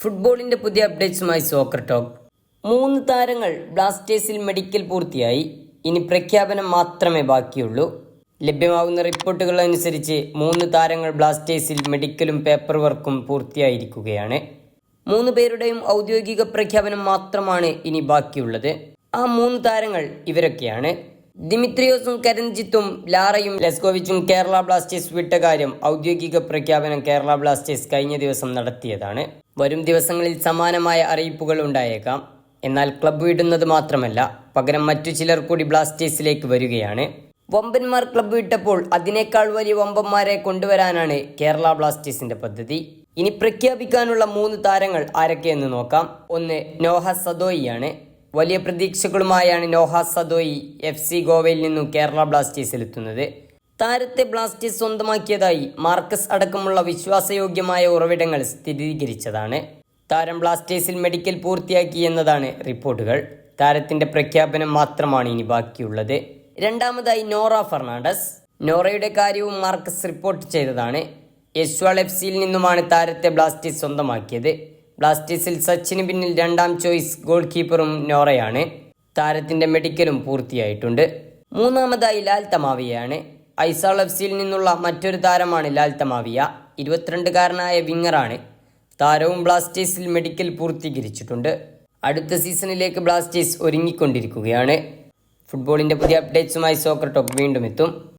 ഫുട്ബോളിന്റെ പുതിയ അപ്ഡേറ്റ്സുമായി soccer talk മൂന്ന് താരങ്ങൾ ബ്ലാസ്റ്റേഴ്സിൽ മെഡിക്കൽ പൂർത്തിയായി. ഇനി പ്രഖ്യാപനം മാത്രമേ ബാക്കിയുള്ളൂ. ലഭ്യമാകുന്ന റിപ്പോർട്ടുകൾ അനുസരിച്ച് മൂന്ന് താരങ്ങൾ ബ്ലാസ്റ്റേഴ്സിൽ മെഡിക്കലും പേപ്പർ വർക്കും പൂർത്തിയായിരിക്കുകയാണ്. മൂന്ന് പേരുടെയും ഔദ്യോഗിക പ്രഖ്യാപനം മാത്രമാണ് ഇനി ബാക്കിയുള്ളത്. ആ മൂന്ന് താരങ്ങൾ ഇവരൊക്കെയാണ്. ദിമിത്രിയോസും കരഞ്ജിത്തും ലാറയും ലെസ്കോവിച്ചും കേരള ബ്ലാസ്റ്റേഴ്സ് വിട്ട കാര്യം ഔദ്യോഗിക പ്രഖ്യാപനം കേരള ബ്ലാസ്റ്റേഴ്സ് കഴിഞ്ഞ ദിവസം നടത്തിയതാണ്. വരും ദിവസങ്ങളിൽ സമാനമായ അറിയിപ്പുകൾ ഉണ്ടായേക്കാം. എന്നാൽ ക്ലബ്ബ് വിടുന്നത് മാത്രമല്ല പകരം മറ്റു ചിലർ കൂടി ബ്ലാസ്റ്റേഴ്സിലേക്ക് വരികയാണ്. വമ്പന്മാർ ക്ലബ്ബ് വിട്ടപ്പോൾ അതിനേക്കാൾ വലിയ വമ്പന്മാരെ കൊണ്ടുവരാനാണ് കേരള ബ്ലാസ്റ്റേഴ്സിന്റെ പദ്ധതി. ഇനി പ്രഖ്യാപിക്കാനുള്ള മൂന്ന് താരങ്ങൾ ആരൊക്കെയെന്ന് നോക്കാം. ഒന്ന് നോഹ സദോയിയാണ്. വലിയ പ്രതീക്ഷകളുമായാണ് നോഹ സദോയി എഫ് സി ഗോവയിൽ നിന്നും കേരള ബ്ലാസ്റ്റേഴ്സിലെത്തുന്നത്. താരത്തെ ബ്ലാസ്റ്റേഴ്സ് സ്വന്തമാക്കിയതായി മാർക്കസ് അടക്കമുള്ള വിശ്വാസയോഗ്യമായ ഉറവിടങ്ങൾ സ്ഥിരീകരിച്ചതാണ്. താരം ബ്ലാസ്റ്റേഴ്സിൽ മെഡിക്കൽ പൂർത്തിയാക്കി എന്നതാണ് റിപ്പോർട്ടുകൾ. താരത്തിന്റെ പ്രഖ്യാപനം മാത്രമാണ് ഇനി ബാക്കിയുള്ളത്. രണ്ടാമതായി നോറ ഫെർണാണ്ടസ്. നോറയുടെ കാര്യവും മാർക്കസ് റിപ്പോർട്ട് ചെയ്തതാണ്. യശ്വാൾ എഫ് സിയിൽ നിന്നുമാണ് താരത്തെ ബ്ലാസ്റ്റേഴ്സ് സ്വന്തമാക്കിയത്. ബ്ലാസ്റ്റേഴ്സിൽ സച്ചിന് പിന്നിൽ രണ്ടാം ചോയ്സ് ഗോൾ കീപ്പറും നോറയാണ്. താരത്തിന്റെ മെഡിക്കലും പൂർത്തിയായിട്ടുണ്ട്. മൂന്നാമതായി ലാൽ തമാവിയാണ് ഐസാൾ എഫ് സിയിൽ നിന്നുള്ള മറ്റൊരു താരമാണ് ലാൽ തമാവിയ. ഇരുപത്തിരണ്ടുകാരനായ വിങ്ങറാണ്. താരവും ബ്ലാസ്റ്റേഴ്സിൽ മെഡിക്കൽ പൂർത്തീകരിച്ചിട്ടുണ്ട്. അടുത്ത സീസണിലേക്ക് ബ്ലാസ്റ്റേഴ്സ് ഒരുങ്ങിക്കൊണ്ടിരിക്കുകയാണ്. ഫുട്ബോളിന്റെ പുതിയ അപ്ഡേറ്റ്സുമായി സോക്കർ ടോക്ക് വീണ്ടും എത്തും.